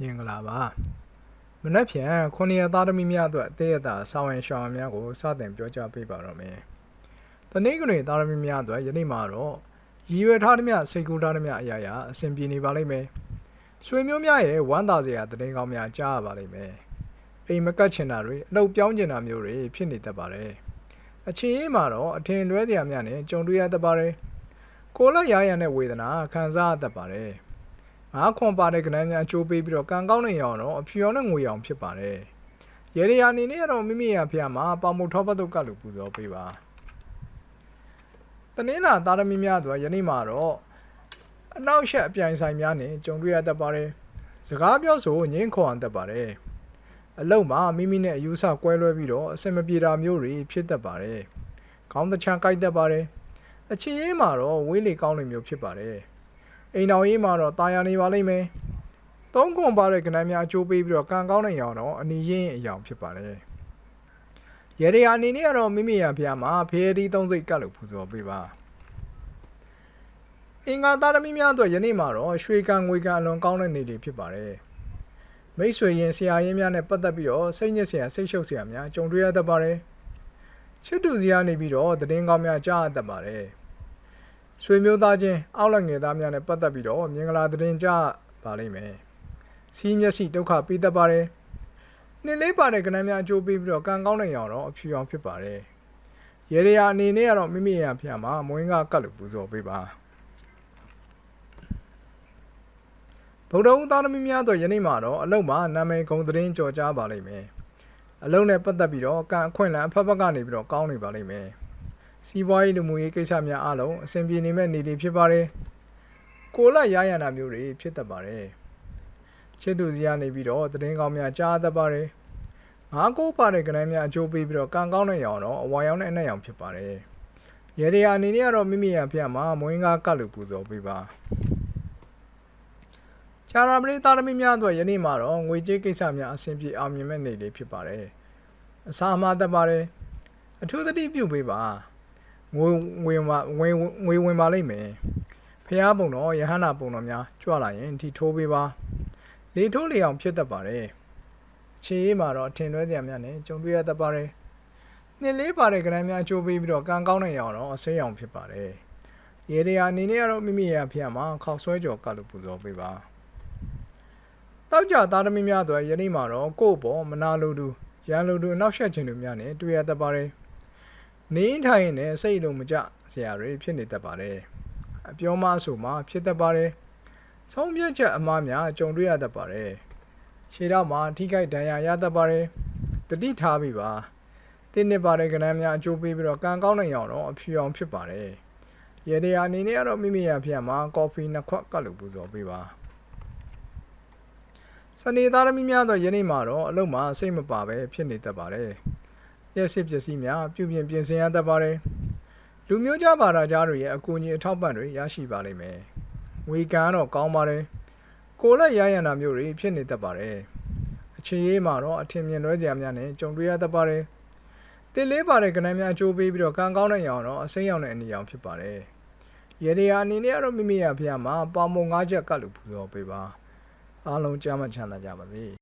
မြင်္ဂလာပါမနက်ဖြန်ခုနှစ်ရက်သားသမီးများအတွက်အသေးအတာဆောင်းရင်ရှောင်းများကိုစတင်ပြောကြားပေးပါတော့မယ်။တနင်္ဂနွေသားသမီးများအတွက်ယနေ့မှာတော့ရည်ရွယ်ထားသမျှစိတ်ကူးထားသမျှအရာရာအဆင်ပြေနေပါလိမ့်မယ်။ဆွေမျိုးများရဲ့ဝမ်းသာစရာတည်င်းကောင်းများကြားရပါလိမ့်မယ်။အိမ်မကတ်ချင်တာတွေအလုပ်ပြောင်းချင်တာမျိုးတွေဖြစ်နေတတ်ပါတယ်။အချင်းရေးမှာတော့အထင်လွဲစရာများနဲ့ကြုံတွေ့ရတတ်ပါတယ်။ကိုယ်လက်ရရတဲ့ဝေဒနာခံစားရတတ်ပါတယ်။ ငါးခွန်ပါတဲ့ကဏ္ဍများအကျိုးပေးပြီးတော့ကံကောင်းတဲ့ရောင်တော့အဖြူရောင်နဲ့ငွေရောင်ဖြစ်ပါတယ်။ရေရီယာအနေနဲ့ကတော့မိမိရဖျားမှာပေါမုတ်ထောပတ်တုတ်ကလူပူဇော်ပေးပါ။တနင်္လာသားသမီးများတို့ယနေ့မှာတော့အနောက်ရှက်အပြိုင်ဆိုင်များနဲ့ကြုံတွေ့ရတတ်ပါတယ်။စကားပြောဆိုငင်းခေါ်အောင်တတ်ပါတယ်။အလုံးမှာမိမိနဲ့အယူဆကွဲလွဲပြီးတော့အစင်မပြေတာမျိုးတွေဖြစ်တတ်ပါတယ်။ခေါင်းတချမ်းကြိုက်တတ်ပါတယ်။အချင်းရေးမှာတော့ဝေးလေကောင်းလေမျိုးဖြစ်ပါတယ်။ အိမ်တော်ရေးမှာတော့တာယာနေပါလိမ့်မယ်။သုံးခွန်ပါတဲ့ကဏ္ဍများအကျိုးပေးပြီးတော့ကံကောင်းတဲ့ရောင်တော့အနီရင်းအယောင်ဖြစ်ပါလေ။ရေဒီယာအနေနဲ့ကတော့မိမိရဖျားမှာဖေးဒီသုံးစိတ်ကတ်လို့ပူဇော်ပေးပါ။အင်္ဂါသားသမီးများအတွက်ယနေ့မှာတော့ရွှေကံငွေကံအလွန်ကောင်းတဲ့နေ့လေးဖြစ်ပါတယ်။မိတ်ဆွေရင်ဆရာရင်းများနဲ့ပတ်သက်ပြီးတော့စိတ်ညစ်စရာစိတ်ရှုပ်စရာများကြုံတွေ့ရတတ်ပါတယ်။ချစ်သူစရာနေပြီးတော့တည်င်းကောင်းများကြားရတတ်ပါတယ်။ ဆွေမျိုးသားချင်းအောက်လက်ငယ်သားများနဲ့ပတ်သက်ပြီးတော့မြင်္ဂလာသတင်းကြပါလိမ့်မယ်။စီးမျက်စိဒုက္ခပေးတတ်ပါတယ်။နှင်းလေးပါတဲ့ကဏ္ဍများအကျိုးပေးပြီးတော့ကံကောင်းတဲ့ရောင်တော့အဖြူရောင်ဖြစ်ပါတယ်။ရေရရာအနေနဲ့ကတော့မိမိရဖျားမှာမွေးကားကတ်လို့ပူဇော်ပေးပါ။ဗုဒ္ဓဦးသားသမီးများတော့ယနေ့မှာတော့အလုံးမှာနာမည်ဂုံသတင်းကြော်ကြားပါလိမ့်မယ်။အလုံးနဲ့ပတ်သက်ပြီးတော့ကံအခွင့်အလမ်းအဖက်ဖက်ကနေပြီးတော့ကောင်းနေပါလိမ့်မယ်။ စီးပွားရေးလူမှုရေးကိစ္စများအလုံးအဆင်ပြေနေမဲ့နေလေးဖြစ်ပါတယ်။ကိုလက်ရရနာမျိုးတွေဖြစ်တတ်ပါတယ်။ချစ်သူစီကနေပြီးတော့တည်င်းကောင်းများကြားတတ်ပါတယ်။ငါးကိုပါတဲ့ကဏ္ဍများအကျိုးပေးပြီးတော့ကံကောင်းတဲ့ရောင်တော့အဝါရောင်နဲ့အနက်ရောင်ဖြစ်ပါတယ်။ရေဒီယာအနေနဲ့ကတော့မိမိရဖျက်မှာမွေးကားကတ်လို့ပူဇော်ပေးပါ။ချာရာပရိသတ်သမီးများအတွက်ယနေ့မှာတော့ငွေကြေးကိစ္စများအဆင်ပြေအောင်မြင်မဲ့နေလေးဖြစ်ပါတယ်။အစာအမှားတတ်ပါတယ်။အထူးသတိပြုပေးပါ။ ငွေငွေမှာငွေငွေဝင်ပါလိမ့်မယ်ဖះပုံတော်ယဟန္တာပုံတော်များကြွလာရင်ဒီထိုးပေးပါလေထိုးလေအောင်ဖြစ်တတ်ပါတယ်ခြေရေးမှာတော့ထင်လွဲစရာများနဲ့ကြုံတွေ့ရတတ်ပါတယ်နှစ်လေးပါတဲ့ကဏ္ဍများအကျိုးပေးပြီးတော့ကံကောင်းတဲ့ရောင်တော့အစိမ်းရောင်ဖြစ်ပါတယ်ရေဒီယာအနေနဲ့ကတော့မိမိရဖះမှာခောက်ဆွဲကြော်ကလို့ပူဇော်ပေးပါတောက်ကြသားသမီးများတို့ယနေ့မှာတော့ကို့ပေါ်မနာလိုသူရန်လိုသူအနောက်ရှက်ခြင်းတို့များနဲ့တွေ့ရတတ်ပါတယ် နေထိုင်နေစိတ်လုံးမကြစရာတွေဖြစ်နေတတ်ပါတယ်အပြောမဆိုမှဖြစ်တတ်ပါတယ်ဆုံးဖြတ်ချက်အမှားများကြုံတွေ့ရတတ်ပါတယ်ခြေတော့မှာထိခိုက်ဒဏ်ရာရတတ်ပါတယ်တတိထားပြီပါတင်းနစ်ပါတဲ့ကဏ္ဍများအကျိုးပေးပြီးတော့ကံကောင်းတဲ့ရောင်တော့အဖြူအောင်ဖြစ်ပါတယ်ရေဒီယာအနေနဲ့ကတော့မိမိရဖျက်မှာကော်ဖီနှစ်ခွက်ကလို့ပူဇော်ပေးပါစနေသားသမီးများတော့ယနေ့မှာတော့အလုံးမှာစိတ်မပါပဲဖြစ်နေတတ်ပါတယ် လျှက်စစ်ပစ္စည်းများပြုပြင်ပြင်ဆင်ရတတ်ပါတယ်။လူမျိုးကြားဘာသာကြားတွေရဲ့အကူအညီအထောက်ပံ့တွေရရှိပါလိမ့်မယ်။ငွေကံတော့ကောင်းပါတယ်။ကိုယ်လက်ရရနာမျိုးတွေဖြစ်နေတတ်ပါတယ်။အချင်းရေးမှာတော့အထင်မြင်လွဲစရာများနဲ့ကြုံတွေ့ရတတ်ပါတယ်။တစ်လေးပါတဲ့ကဏ္ဍများအကျိုးပေးပြီးတော့ကံကောင်းတဲ့ရောင်တော့အစိမ်းရောင်တဲ့အနေရောင်ဖြစ်ပါတယ်။ရေဒီယာအနေနဲ့ကတော့မိမိရဖျားမှာပေါင်မုံ၅ချက်ကလို့ပူဇော်ပေးပါ။အားလုံးကြားမှချမ်းသာကြပါစေ။